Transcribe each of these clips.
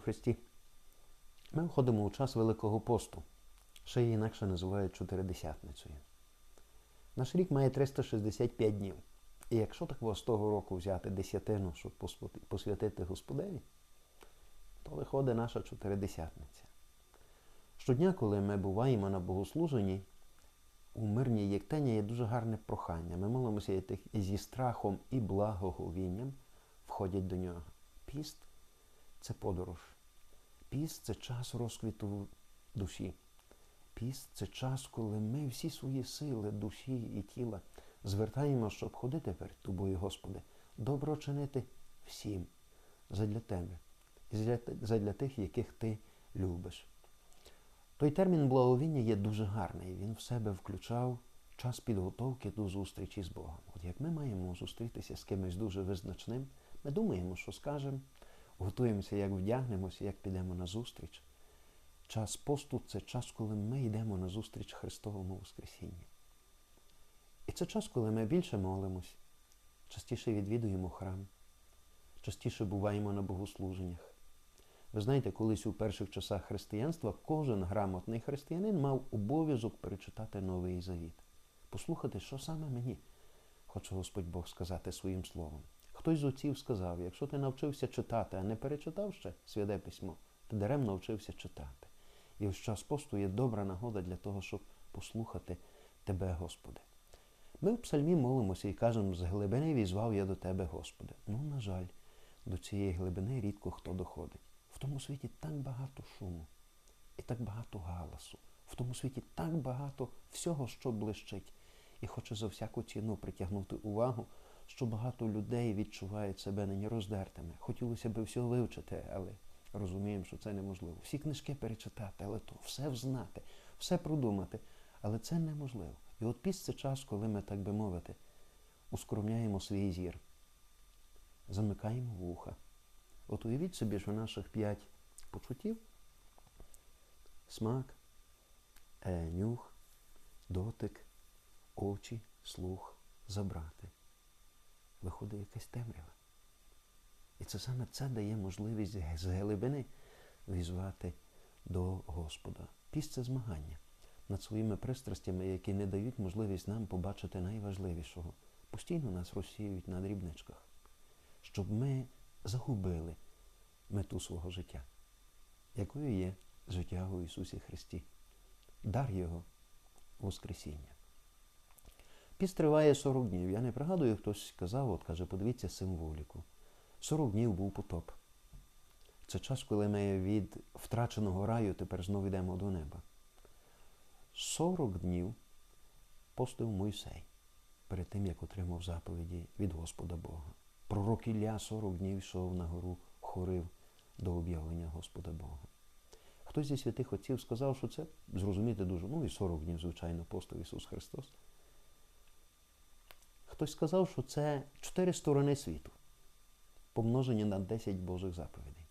Христі. Ми входимо у час Великого посту, ще її інакше називають Чотиридесятницею. Наш рік має 365 днів. І якщо такого з того року взяти десятину, щоб посвятити Господеві, то виходить наша чотиридесятниця. Щодня, коли ми буваємо на богослуженні, у мирній єктені є дуже гарне прохання. Ми молимося зі страхом і благоговінням входять до нього. Піст це подорож. Піст це час розквіту душі. Піст це час, коли ми всі свої сили, душі і тіла звертаємо, щоб ходити перед тобою, Господи, добро чинити всім задля Тебе і задля, тих, яких Ти любиш. Той термін благовіння є дуже гарний. Він в себе включав час підготовки до зустрічі з Богом. От як ми маємо зустрітися з кимось дуже визначним, ми думаємо, що скажемо, готуємося, як вдягнемося, як підемо на зустріч. Час посту це час, коли ми йдемо на зустріч Христовому Воскресінні. І це час, коли ми більше молимось, частіше відвідуємо храм, частіше буваємо на богослуженнях. Ви знаєте, колись у перших часах християнства кожен грамотний християнин мав обов'язок перечитати Новий Завіт, послухати, що саме мені хоче Господь Бог сказати своїм словом. Хтось з отців сказав, якщо ти навчився читати, а не перечитав ще святе письмо, ти даремно навчився читати. І ось час посту є добра нагода для того, щоб послухати Тебе, Господи. Ми в псальмі молимося і кажемо, з глибини візвав я до Тебе, Господи. Ну, на жаль, до цієї глибини рідко хто доходить. В тому світі так багато шуму і так багато галасу. В тому світі так багато всього, що блищить, і хоче за всяку ціну притягнути увагу, що багато людей відчувають себе нині роздертими. Хотілося б всього вивчити, але розуміємо, що це неможливо. Всі книжки перечитати, але то все взнати, все продумати. Але це неможливо. І от піс це час, коли ми, так би мовити, ускромняємо свій зір, замикаємо вуха. От уявіть собі, що наших п'ять почуттів смак, е, нюх, дотик, очі, слух забрати. Виходить якась темрява. І це саме це дає можливість з глибини візвати до Господа. Піст змагання над своїми пристрастями, які не дають можливість нам побачити найважливішого. Постійно нас розсіюють на дрібничках, щоб ми загубили мету свого життя, якою є життя у Ісусі Христі, дар Його Воскресіння. Піст триває 40 днів. Я не пригадую, хтось казав, от каже, подивіться символіку. 40 днів був потоп. Це час, коли ми від втраченого раю тепер знову йдемо до неба. 40 днів постив Мойсей перед тим, як отримав заповіді від Господа Бога. Пророк Ілля 40 днів йшов на гору хорив до об'явлення Господа Бога. Хтось зі святих отців сказав, що це зрозуміти дуже, ну і 40 днів, звичайно, постив Ісус Христос. Хтось сказав, що це чотири сторони світу, помножені на 10 Божих заповідей.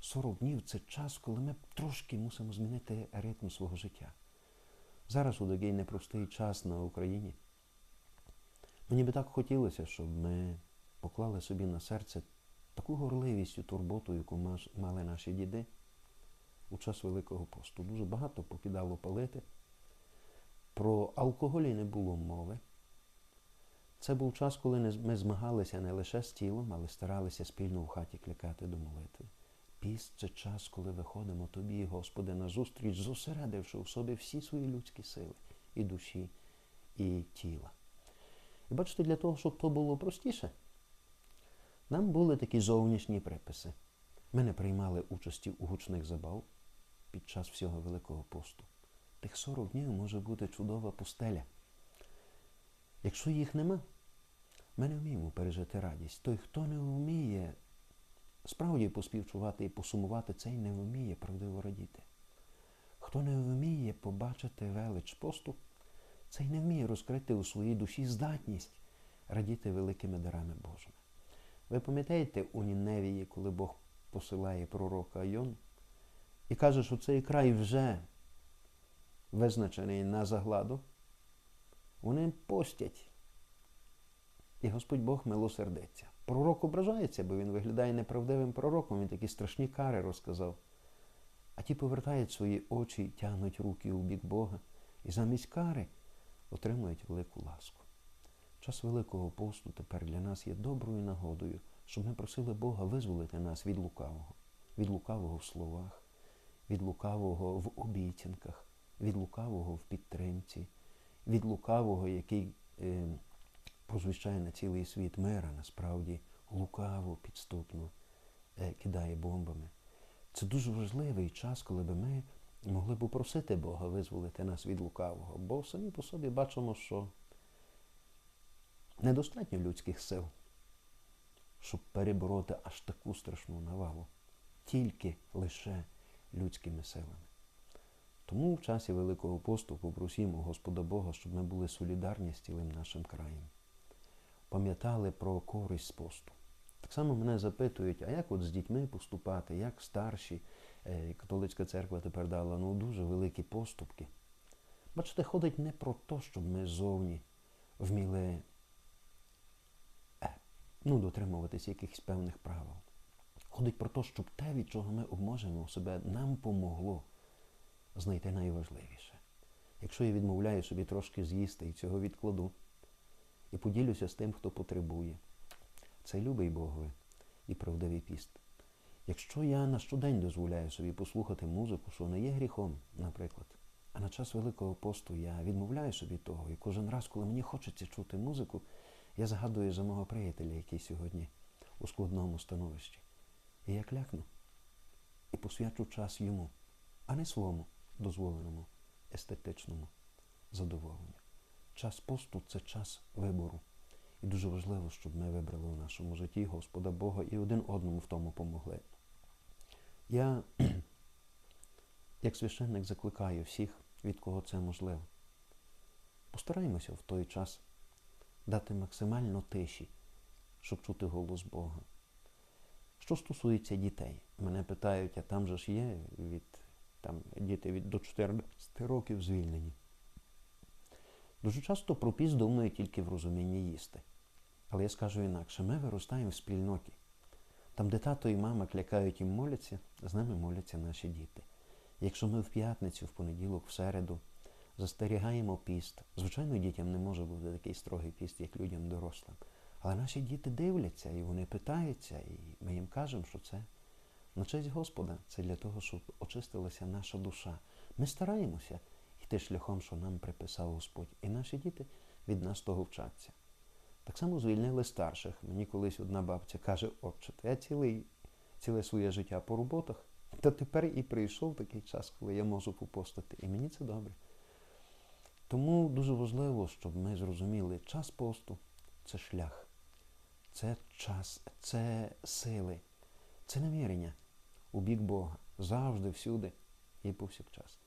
40 днів це час, коли ми трошки мусимо змінити ритм свого життя. Зараз у такий непростий час на Україні. Мені би так хотілося, щоб ми поклали собі на серце таку горливість і турботу, яку мали наші діди у час Великого посту. Дуже багато покидало палити. Про алкоголі не було мови. Це був час, коли ми змагалися не лише з тілом, але старалися спільно в хаті кликати до молитви. Піст це час, коли виходимо тобі, Господи, на зустріч, зосередивши в собі всі свої людські сили і душі, і тіла. І бачите, для того, щоб то було простіше, нам були такі зовнішні приписи. Ми не приймали участі у гучних забав під час всього Великого посту. Тих 40 днів може бути чудова пустеля. Якщо їх нема, ми не вміємо пережити радість. Той, хто не вміє справді поспівчувати і посумувати, цей не вміє правдиво радіти. Хто не вміє побачити велич посту, цей не вміє розкрити у своїй душі здатність радіти великими дарами Божими. Ви пам'ятаєте у Ніневії, коли Бог посилає пророка Айон і каже, що цей край вже визначений на загладу, вони постять. І Господь Бог милосердиться. Пророк ображається, бо він виглядає неправдивим пророком, він такі страшні кари розказав. А ті повертають свої очі, тягнуть руки у бік Бога і замість кари отримують велику ласку. Час Великого посту тепер для нас є доброю нагодою, щоб ми просили Бога визволити нас від лукавого, від лукавого в словах, від лукавого в обіцянках, від лукавого в підтримці, від лукавого, який е, прозвіщає на цілий світ мира, насправді лукаво, підступно е, кидає бомбами. Це дуже важливий час, коли би ми могли б попросити Бога визволити нас від лукавого, бо самі по собі бачимо, що недостатньо людських сил, щоб перебороти аж таку страшну навалу, тільки лише людськими силами. Тому в часі Великого посту попросімо Господа Бога, щоб ми були солідарні з цілим нашим краєм, пам'ятали про користь посту. Так само мене запитують, а як от з дітьми поступати, як старші, Е, католицька церква тепер дала ну, дуже великі поступки. Бачите, ходить не про те, щоб ми зовні вміли е, ну, дотримуватись якихось певних правил. Ходить про те, щоб те, від чого ми обможемо себе, нам помогло знайти найважливіше. Якщо я відмовляю собі трошки з'їсти і цього відкладу, і поділюся з тим, хто потребує, це любий Богові і правдивий піст. Якщо я на щодень дозволяю собі послухати музику, що не є гріхом, наприклад, а на час Великого посту я відмовляю собі того, і кожен раз, коли мені хочеться чути музику, я згадую за мого приятеля, який сьогодні у складному становищі. І я клякну і посвячу час йому, а не своєму дозволеному естетичному задоволенню. Час посту це час вибору. І дуже важливо, щоб ми вибрали у нашому житті Господа Бога і один одному в тому помогли. Я, як священник, закликаю всіх, від кого це можливо. Постараємося в той час дати максимально тиші, щоб чути голос Бога. Що стосується дітей, мене питають, а там же ж є від, там, діти від до 14 років звільнені. Дуже часто про піст думають тільки в розумінні їсти. Але я скажу інакше, ми виростаємо в спільноті. Там, де тато і мама клякають і моляться, з нами моляться наші діти. Якщо ми в п'ятницю, в понеділок, в середу застерігаємо піст, звичайно, дітям не може бути такий строгий піст, як людям дорослим. Але наші діти дивляться і вони питаються, і ми їм кажемо, що це на честь Господа, це для того, щоб очистилася наша душа. Ми стараємося йти шляхом, що нам приписав Господь. І наші діти від нас того вчаться. Так само звільнили старших. Мені колись одна бабця каже, отче, я цілий, ціле своє життя по роботах, то тепер і прийшов такий час, коли я можу попостити. І мені це добре. Тому дуже важливо, щоб ми зрозуміли, час посту це шлях, це час, це сили, це намірення у бік Бога завжди, всюди і повсякчас.